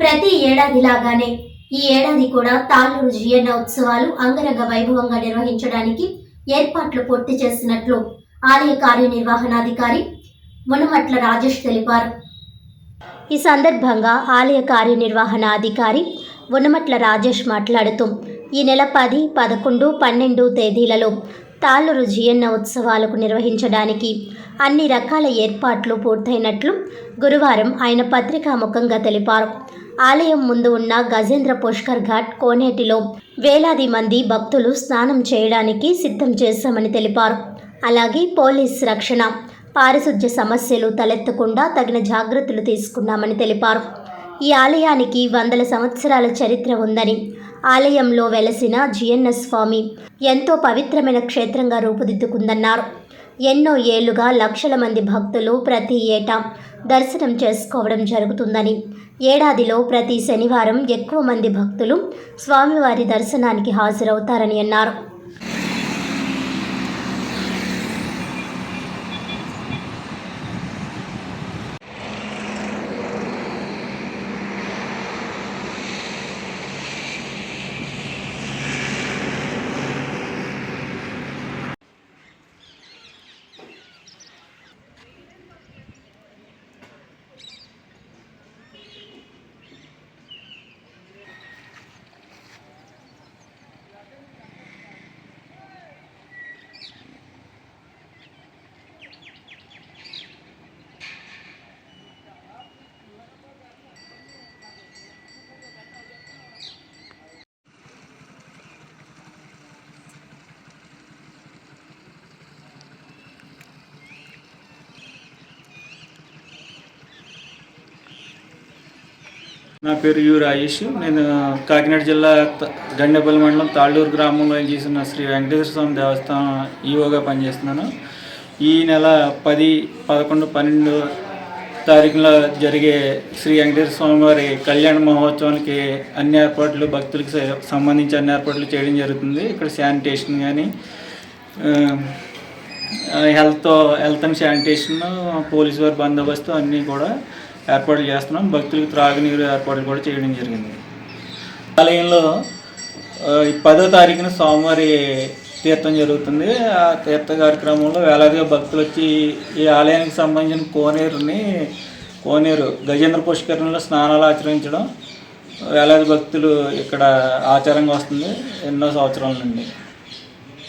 ప్రతి ఏడాదిలాగానే ఈ ఏడాది కూడా తాళ్ళూరు జియన్న ఉత్సవాలు అంగరంగ వైభవంగా నిర్వహించడానికి ఏర్పాట్లు పూర్తి చేసినట్లు ఆలయ కార్యనిర్వహణాధికారి మునమట్ల రాజేష్ తెలిపారు. ఈ సందర్భంగా ఆలయ కార్యనిర్వహణ అధికారి ఉన్నమట్ల రాజేష్ మాట్లాడుతూ ఈ నెల పది పదకొండు పన్నెండు తేదీలలో తాళ్ళూరు జియన్న ఉత్సవాలకు నిర్వహించడానికి అన్ని రకాల ఏర్పాట్లు పూర్తయినట్లు గురువారం ఆయన పత్రికాముఖంగా తెలిపారు. ఆలయం ముందు ఉన్న గజేంద్ర పుష్కర్ ఘాట్ కోనేటిలో వేలాది మంది భక్తులు స్నానం చేయడానికి సిద్ధం చేశామని తెలిపారు. అలాగే పోలీస్ రక్షణ పారిశుధ్య సమస్యలు తలెత్తకుండా తగిన జాగ్రత్తలు తీసుకున్నామని తెలిపారు. ఈ ఆలయానికి వందల సంవత్సరాల చరిత్ర ఉందని ఆలయంలో వెలసిన జిఎన్ఎస్ స్వామి ఎంతో పవిత్రమైన క్షేత్రంగా రూపుదిద్దుకుందన్నారు. ఎన్నో ఏళ్ళుగా లక్షల మంది భక్తులు ప్రతి ఏటా దర్శనం చేసుకోవడం జరుగుతుందని. ఏడాదిలో ప్రతి శనివారం ఎక్కువ మంది భక్తులు స్వామివారి దర్శనానికి హాజరవుతారని అన్నారు. నా పేరు యు రాజేష్. నేను కాకినాడ జిల్లా త- గండేపల్లి మండలం తాళ్ళూరు గ్రామంలో చేసిన శ్రీ వెంకటేశ్వర స్వామి దేవస్థానం ఈవోగా పనిచేస్తున్నాను. ఈ నెల పది పదకొండు పన్నెండు తారీఖులో జరిగే శ్రీ వెంకటేశ్వర స్వామి వారి కళ్యాణ మహోత్సవానికి అన్ని ఏర్పాట్లు భక్తులకు సంబంధించి అన్ని ఏర్పాట్లు చేయడం జరుగుతుంది. ఇక్కడ శానిటేషన్ కానీ health health and sanitation police వారి బందోబస్తు అన్నీ కూడా ఏర్పాట్లు చేస్తున్నాం. భక్తులకు త్రాగునీరు ఏర్పాట్లు కూడా చేయడం జరిగింది. ఆలయంలో ఈ పదో తారీఖున సోమవారి తీర్థం జరుగుతుంది. ఆ తీర్థ కార్యక్రమంలో వేలాదిగా భక్తులు వచ్చి ఈ ఆలయానికి సంబంధించిన కోనేరుని కోనేరు గజేంద్ర పుష్కరంలో స్నానాలు ఆచరించడం వేలాది భక్తులు ఇక్కడ ఆచారంగా వస్తుంది ఎన్నో సంవత్సరాల నుండి.